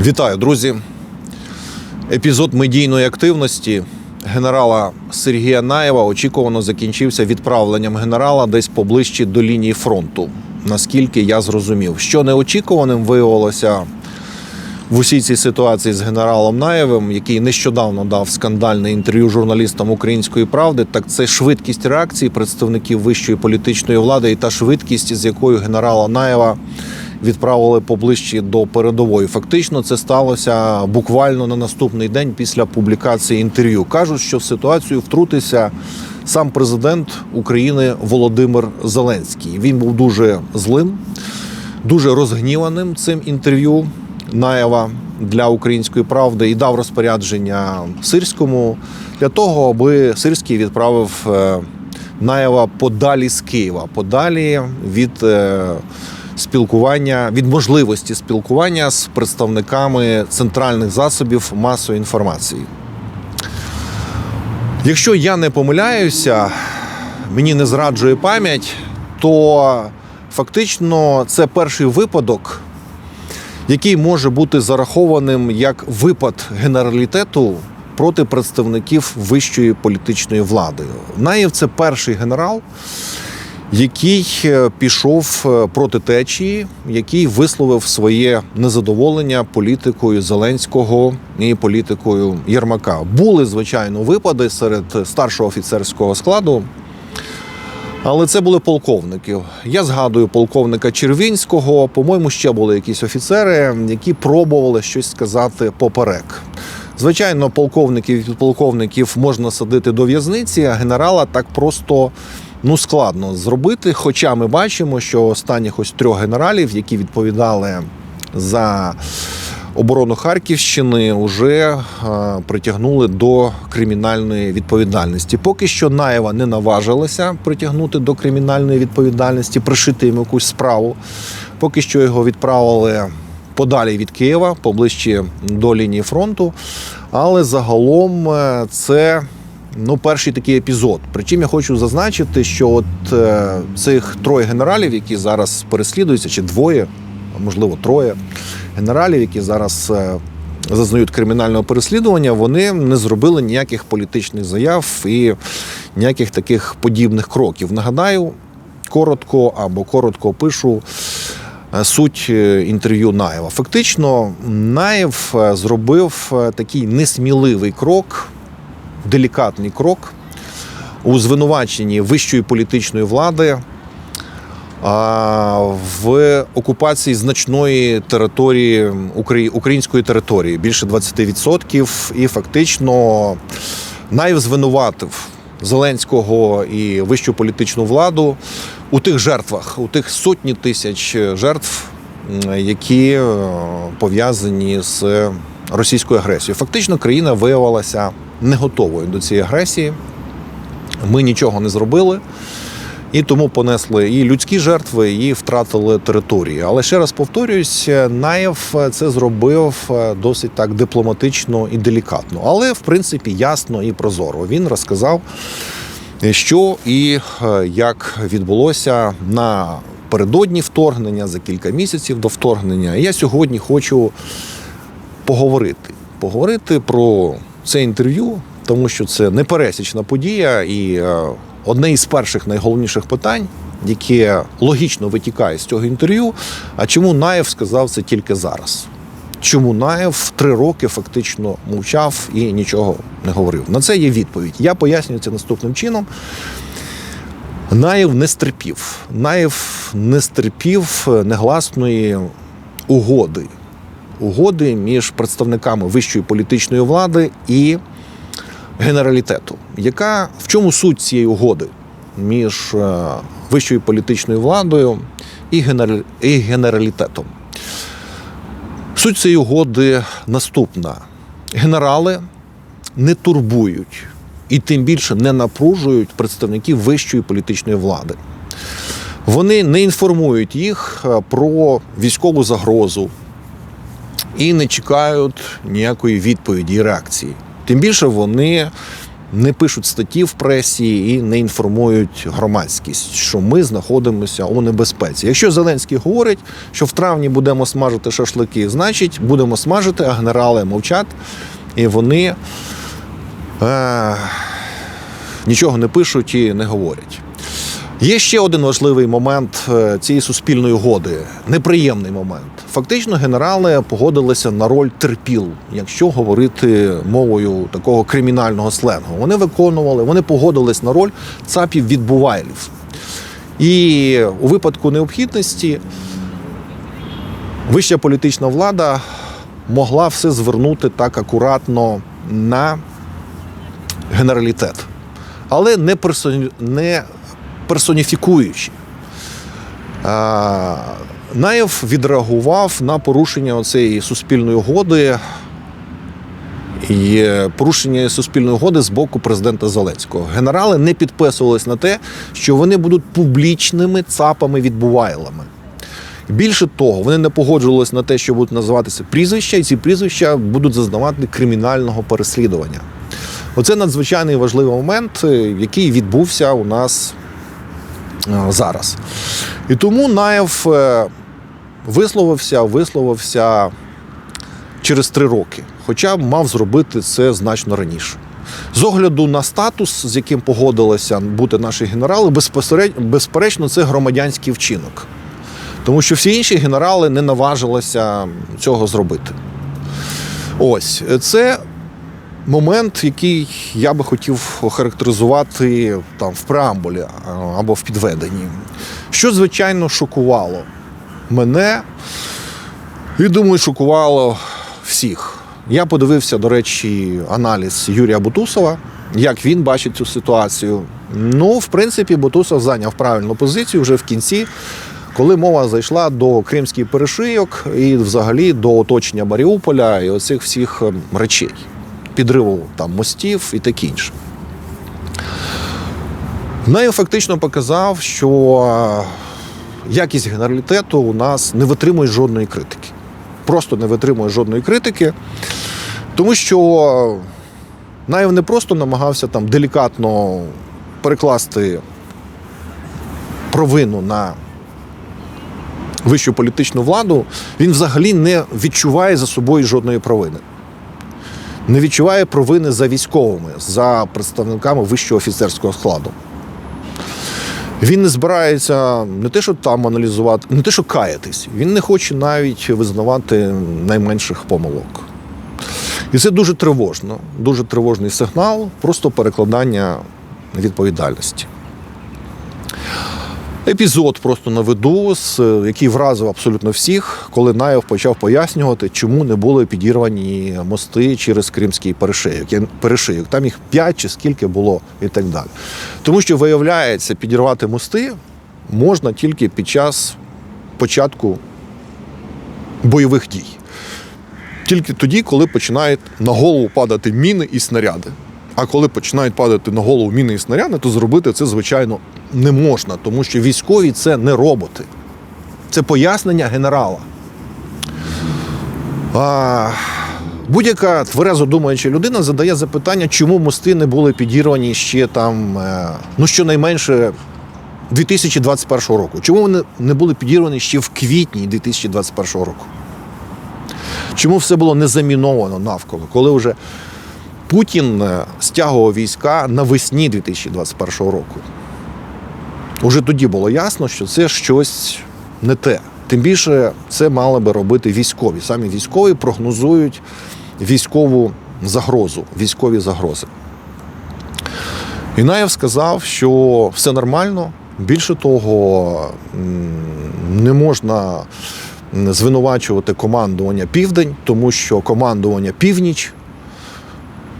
Вітаю, друзі. Епізод медійної активності генерала Сергія Наєва очікувано закінчився відправленням генерала десь поближче до лінії фронту. Наскільки я зрозумів, що неочікуваним виявилося в усій цій ситуації з генералом Наєвим, який нещодавно дав скандальне інтерв'ю журналістам Української правди, так це швидкість реакції представників вищої політичної влади і та швидкість, з якою генерала Наєва відправили поближче до передової. Фактично, це сталося буквально на наступний день після публікації інтерв'ю. кажуть, що в ситуацію втрутився сам президент України Володимир Зеленський. Він був дуже злим, дуже розгніваним цим інтерв'ю. Наєва для української правди і дав розпорядження сирському для того, аби сирський відправив е, Наєва подалі з Києва, подалі від е, спілкування, від можливості спілкування з представниками центральних засобів масової інформації. Якщо я не помиляюся, мені не зраджує пам'ять, то фактично це перший випадок, який може бути зарахованим як випад генералітету проти представників вищої політичної влади. Наєв це перший генерал, який е, пішов е, проти течії, який висловив своє незадоволення політикою Зеленського і політикою Єрмака. Були звичайно випади серед старшого офіцерського складу. Але це були полковники. Я згадую полковника Червінського. По-моєму, ще були якісь офіцери, які пробували щось сказати поперек. Звичайно, полковників і підполковників можна садити до в'язниці, а генерала так просто ну складно зробити. Хоча ми бачимо, що останніх ось трьох генералів, які відповідали за оборону Харківщини, вже е, притягнули до кримінальної відповідальності. Поки що Наєва не наважилася притягнути до кримінальної відповідальності, пришити йому якусь справу. Поки що його відправили подалі від Києва, поближче до лінії фронту. Але загалом е, це ну, перший такий епізод. Причому я хочу зазначити, що от е, цих троє генералів, які зараз переслідуються, чи двоє, можливо, троє генералів, які зараз е, зазнають кримінального переслідування, вони не зробили ніяких політичних заяв і ніяких таких подібних кроків. Нагадаю, коротко або коротко опишу е, суть е, інтерв'ю Наєва. Фактично, Наєв е, зробив такий несміливий крок, делікатний крок у звинуваченні вищої політичної влади в окупації значної території Украї- української території більше 20%. І фактично Наєв звинуватив Зеленського і вищу політичну владу у тих жертвах, у тих сотні тисяч жертв, які е, пов'язані з російською агресією. Фактично, країна виявилася не готовою до цієї агресії. Ми нічого не зробили. І тому понесли і людські жертви, і втратили території. Але ще раз повторююсь, Наєв це зробив е, досить так дипломатично і делікатно. Але в принципі ясно і прозоро. Він розказав, що і е, як відбулося на передодні вторгнення за кілька місяців до вторгнення. І я сьогодні хочу поговорити. Поговорити про це інтерв'ю, тому що це непересічна подія і е, одне із перших найголовніших питань, яке логічно витікає з цього інтерв'ю. А чому Наєв сказав це тільки зараз? Чому Наєв три роки фактично мовчав і нічого не говорив? На це є відповідь. Я пояснюю це наступним чином. Наєв не стерпів. Наєв не стерпів негласної угоди. Угоди між представниками вищої політичної влади і генералітету. Яка в чому суть цієї угоди між е, вищою політичною владою і, генерал, і генералітетом? Суть цієї угоди наступна: генерали не турбують і тим більше не напружують представників вищої політичної влади. Вони не інформують їх е, про військову загрозу і не чекають ніякої відповіді і реакції. Тим більше вони не пишуть статті в пресі і не інформують громадськість, що ми знаходимося у небезпеці. Якщо Зеленський говорить, що в травні будемо смажити шашлики, значить будемо смажити, а генерали мовчать, і вони е, нічого не пишуть і не говорять. Є ще один важливий момент е, цієї суспільної угоди, неприємний момент. Фактично, генерали погодилися на роль терпіл, якщо говорити мовою такого кримінального сленгу. Вони виконували, вони погодились на роль цапів відбувайлів. І у випадку необхідності вища політична влада могла все звернути так акуратно на генералітет, але не, персоні... персоніфікуючи. Наєв відреагував на порушення цієї суспільної угоди і е, порушення суспільної угоди з боку президента Зеленського. Генерали не підписувались на те, що вони будуть публічними цапами відбувайлами. Більше того, вони не погоджувалися на те, що будуть називатися прізвища, і ці прізвища будуть зазнавати кримінального переслідування. Оце надзвичайний важливий момент, е, який відбувся у нас е, зараз. І тому Наєв е, висловився, висловився через три роки, хоча мав зробити це значно раніше. З огляду на статус, з яким погодилися бути наші генерали, безперечно, це громадянський вчинок. Тому що всі інші генерали не наважилися цього зробити. Ось це момент, який я би хотів охарактеризувати там в преамбулі або в підведенні. Що, звичайно, шокувало мене і думаю, шокувало всіх. Я подивився, до речі, аналіз Юрія Бутусова, як він бачить цю ситуацію. Ну, в принципі, Бутусов зайняв правильну позицію вже в кінці, коли мова зайшла до кримських перешийок і взагалі до оточення Маріуполя і оцих всіх ем, речей, підриву там мостів і таке інше. Нею фактично показав, що е, якість генералітету у нас не витримує жодної критики. Просто не витримує жодної критики, тому що Наєв не просто намагався там делікатно перекласти провину на вищу політичну владу, він взагалі не відчуває за собою жодної провини. Не відчуває провини за військовими, за представниками вищого офіцерського складу. Він не збирається не те, що там аналізувати, не те, що каятись. Він не хоче навіть визнавати найменших помилок. І це дуже тривожно, дуже тривожний сигнал, просто перекладання відповідальності. Епізод просто наведу, з- який вразив абсолютно всіх, коли Наєв почав пояснювати, чому не були підірвані мости через Кримський перешийок. Перешийок. Там їх п'ять чи скільки було і так далі. Тому що, виявляється, підірвати мости можна тільки під час початку бойових дій. Тільки тоді, коли починають на голову падати міни і снаряди. А коли починають падати на голову міни і снаряди, то зробити це, звичайно, не можна, тому що військові це не роботи. Це пояснення генерала. А, будь-яка тверезо думаюча людина задає запитання, чому мости не були підірвані ще там, е, ну щонайменше 2021 року. Чому вони не були підірвані ще в квітні 2021 року? Чому все було не заміновано навколо, коли вже Путін е, стягував війська навесні 2021 року? Уже тоді було ясно, що це щось не те. Тим більше це мали би робити військові. Самі військові прогнозують військову загрозу, військові загрози. Інаєв сказав, що все нормально. Більше того, не можна звинувачувати командування Південь, тому що командування Північ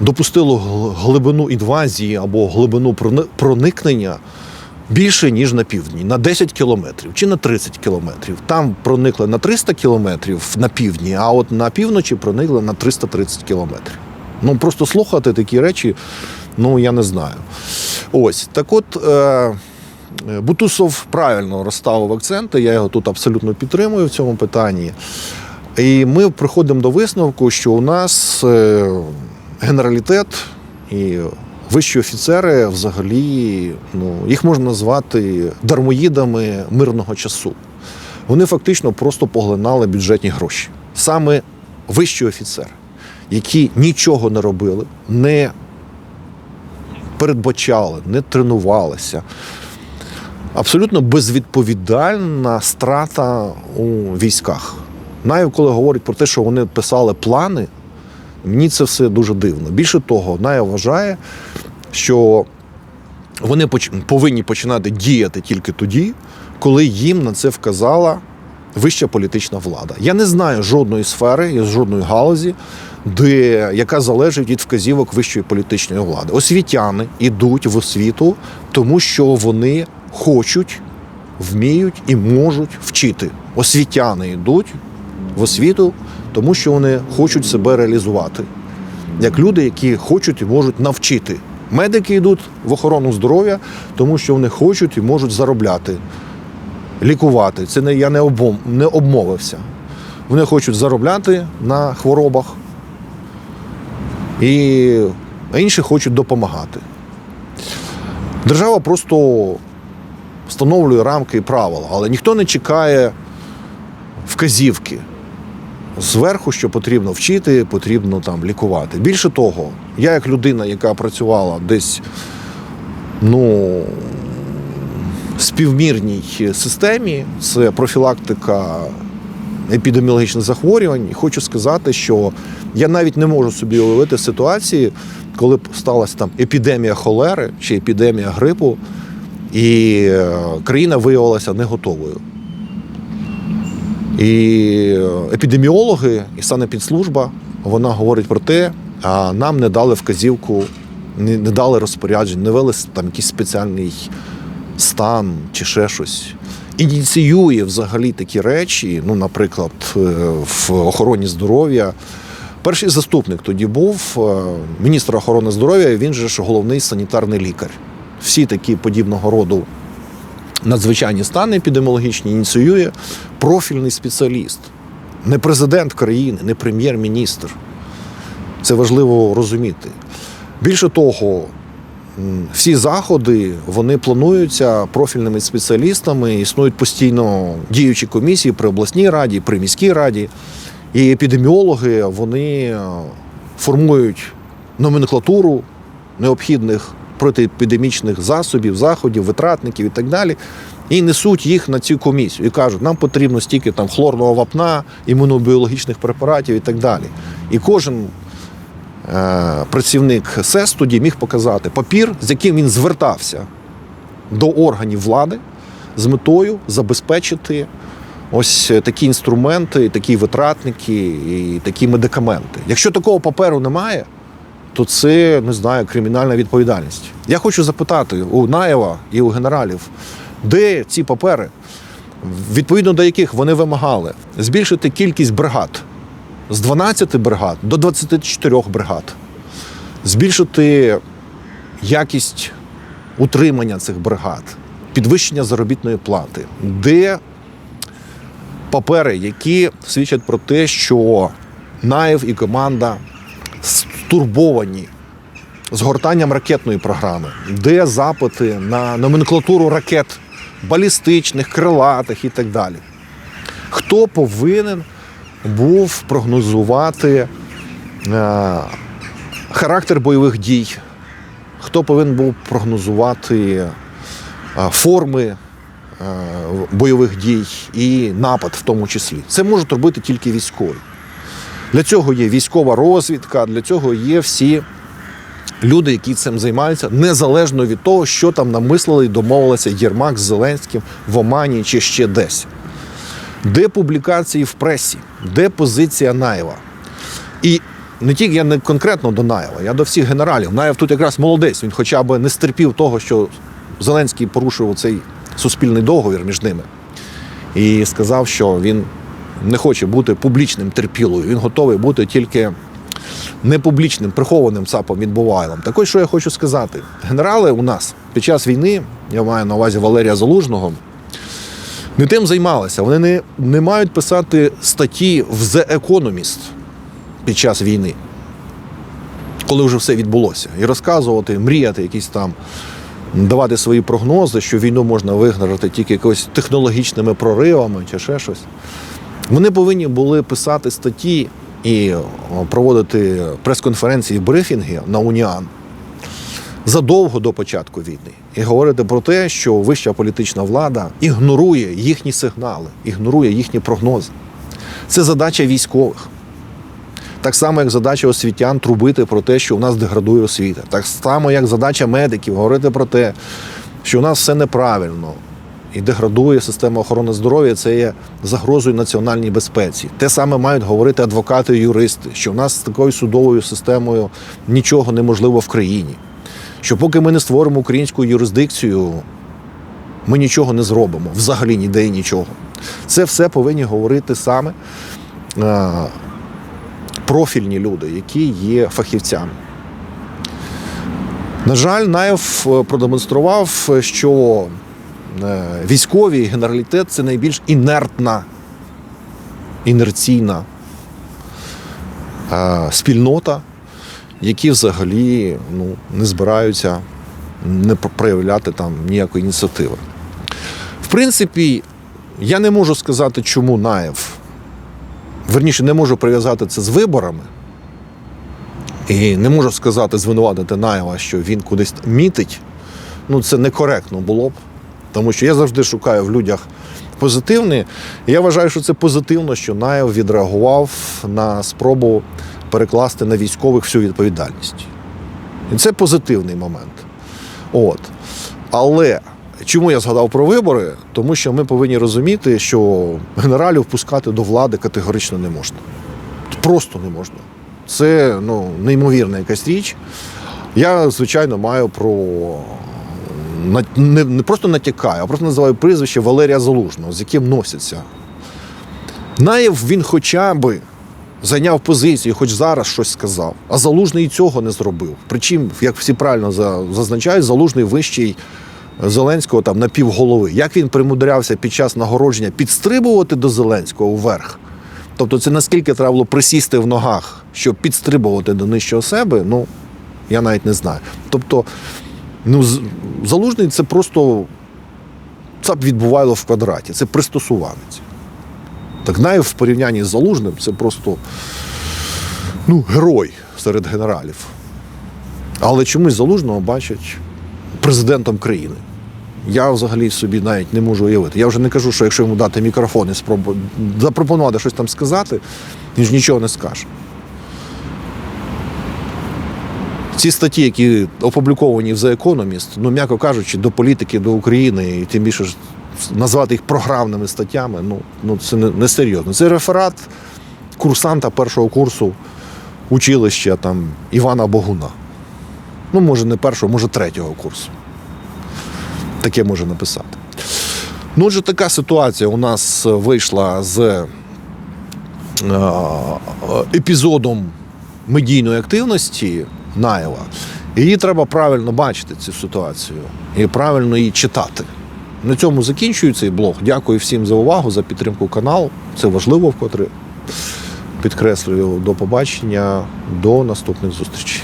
допустило глибину інвазії або глибину проникнення більше, ніж на півдні, на 10 кілометрів чи на 30 кілометрів. Там проникли на 300 кілометрів на півдні, а от на півночі проникли на 330 кілометрів. Ну просто слухати такі речі, ну я не знаю. Ось так от. Е- Бутусов правильно розставив акценти, я його тут абсолютно підтримую в цьому питанні. І ми приходимо до висновку, що у нас е, генералітет і вищі офіцери взагалі, ну, їх можна назвати дармоїдами мирного часу. Вони фактично просто поглинали бюджетні гроші. Саме вищі офіцери, які нічого не робили, не передбачали, не тренувалися. Абсолютно безвідповідальна страта у військах. Навіть коли говорять про те, що вони писали плани, мені це все дуже дивно. Більше того, Ная вважає, що вони повинні починати діяти тільки тоді, коли їм на це вказала вища політична влада. Я не знаю жодної сфери, жодної галузі, де, яка залежить від вказівок вищої політичної влади. Освітяни йдуть в освіту, тому що вони хочуть, вміють і можуть вчити. Освітяни йдуть в освіту, тому що вони хочуть себе реалізувати як люди, які хочуть і можуть навчити. Медики йдуть в охорону здоров'я, тому що вони хочуть і можуть заробляти, лікувати. Це не я не, обом, не обмовився. Вони хочуть заробляти на хворобах, і інші хочуть допомагати. Держава просто встановлює рамки і правила, але ніхто не чекає вказівки зверху, що потрібно вчити, потрібно там лікувати. Більше того, я як людина, яка працювала десь ну, співмірній системі, це профілактика епідеміологічних захворювань, хочу сказати, що я навіть не можу собі уявити ситуації, коли б сталася там епідемія холери чи епідемія грипу, і е, країна виявилася не готовою. І епідеміологи і санепідслужба вона говорить про те, а нам не дали вказівку, не, не дали розпоряджень, не вели там якийсь спеціальний стан чи ще щось. Ініціює взагалі такі речі, ну, наприклад, е, в охороні здоров'я. Перший заступник тоді був е, міністр охорони здоров'я, він же ж головний санітарний лікар. Всі такі подібного роду надзвичайні стани епідеміологічні ініціює профільний спеціаліст, не президент країни, не прем'єр-міністр. Це важливо розуміти. Більше того, всі заходи вони плануються профільними спеціалістами, існують постійно діючі комісії при обласній раді, при міській раді. І епідеміологи вони е, формують номенклатуру необхідних протиепідемічних засобів, заходів, витратників і так далі. І несуть їх на цю комісію і кажуть, нам потрібно стільки там хлорного вапна, імунобіологічних препаратів і так далі. І кожен е, працівник СЕС тоді міг показати папір, з яким він звертався до органів влади з метою забезпечити ось такі інструменти, такі витратники і такі медикаменти. Якщо такого паперу немає, то це не знаю, кримінальна відповідальність. Я хочу запитати у Наєва і у генералів, де ці папери, відповідно до яких вони вимагали збільшити кількість бригад з 12 бригад до 24 бригад, збільшити якість утримання цих бригад, підвищення заробітної плати, де папери, які свідчать про те, що Наєв і команда стурбовані згортанням ракетної програми, де запити на номенклатуру ракет балістичних, крилатих і так далі. Хто повинен був прогнозувати е, характер бойових дій? Хто повинен був прогнозувати е, форми е, бойових дій і напад в тому числі? Це можуть робити тільки військові. Для цього є військова розвідка, для цього є всі люди, які цим займаються, незалежно від того, що там намислили і домовилися Єрмак з Зеленським в Омані чи ще десь. Де публікації в пресі, де позиція Наєва? І не тільки я не конкретно до Наєва, я до всіх генералів. Наєв тут якраз молодець, він хоча б не стерпів того, що Зеленський порушив цей суспільний договір між ними. І сказав, що він не хоче бути публічним терпілою. Він готовий бути тільки непублічним, прихованим ЦАПом відбувайлом. Так ось що я хочу сказати. Генерали у нас під час війни, я маю на увазі Валерія Залужного, не тим займалися. Вони не, не мають писати статті в The Economist під час війни. коли вже все відбулося, і розказувати, мріяти, якісь там, давати свої прогнози, що війну можна виграти тільки якось технологічними проривами чи ще щось. Вони повинні були писати статті і проводити прес-конференції, брифінги на Уніан задовго до початку війни і говорити про те, що вища політична влада ігнорує їхні сигнали, ігнорує їхні прогнози. Це задача військових. Так само, як задача освітян трубити про те, що у нас деградує освіта. Так само, як задача медиків говорити про те, що у нас все неправильно і деградує система охорони здоров'я, це є загрозою національній безпеці. Те саме мають говорити адвокати і юристи, що в нас з такою судовою системою нічого неможливо в країні. Що поки ми не створимо українську юрисдикцію, ми нічого не зробимо, взагалі ніде і нічого. Це все повинні говорити саме е, профільні люди, які є фахівцями. На жаль, Наєв е, продемонстрував, що е, військовий генералітет це найбільш інертна, інерційна е, спільнота, які взагалі ну, не збираються не проявляти там ніякої ініціативи. В принципі, я не можу сказати, чому Наєв. Верніше, не можу прив'язати це з виборами. І не можу сказати, звинуватити Наєва, що він кудись мітить. Ну, це некоректно було б. Тому що я завжди шукаю в людях позитивне. І я вважаю, що це позитивно, що Наєв відреагував на спробу перекласти на військових всю відповідальність. І це позитивний момент. От. Але чому я згадав про вибори? Тому що ми повинні розуміти, що генералів впускати до влади категорично не можна. Просто не можна. Це ну, неймовірна якась річ. Я, звичайно, маю про. Не, не просто натякаю, а просто називаю прізвище Валерія Залужного, з яким носяться. Наєв він хоча би зайняв позицію, хоч зараз щось сказав. А залужний і цього не зробив. Причому, як всі правильно зазначають, залужний вищий Зеленського там на півголови. Як він примудрявся під час нагородження підстрибувати до Зеленського вверх? Тобто, це наскільки треба було присісти в ногах, щоб підстрибувати до нижчого себе, ну я навіть не знаю. Тобто, ну, залужний це просто це б відбувало в квадраті, це пристосуванець. Так навіть в порівнянні з залужним це просто ну, герой серед генералів. Але чомусь залужного бачать президентом країни. Я взагалі собі навіть не можу уявити. Я вже не кажу, що якщо йому дати мікрофон і спробу... запропонувати щось там сказати, він ж нічого не скаже. Ці статті, які опубліковані в The Economist, ну, м'яко кажучи, до політики, до України, і тим більше ж назвати їх програмними статтями, ну, ну це не, серйозно. Це реферат курсанта першого курсу училища там, Івана Богуна. Ну, може, не першого, може, третього курсу. Таке може написати. Ну, отже, така ситуація у нас вийшла з е, епізодом медійної активності Наєва. Її треба правильно бачити, цю ситуацію, і правильно її читати. На цьому закінчую цей блог. Дякую всім за увагу, за підтримку каналу. Це важливо вкотре. Підкреслюю, до побачення, до наступних зустрічей.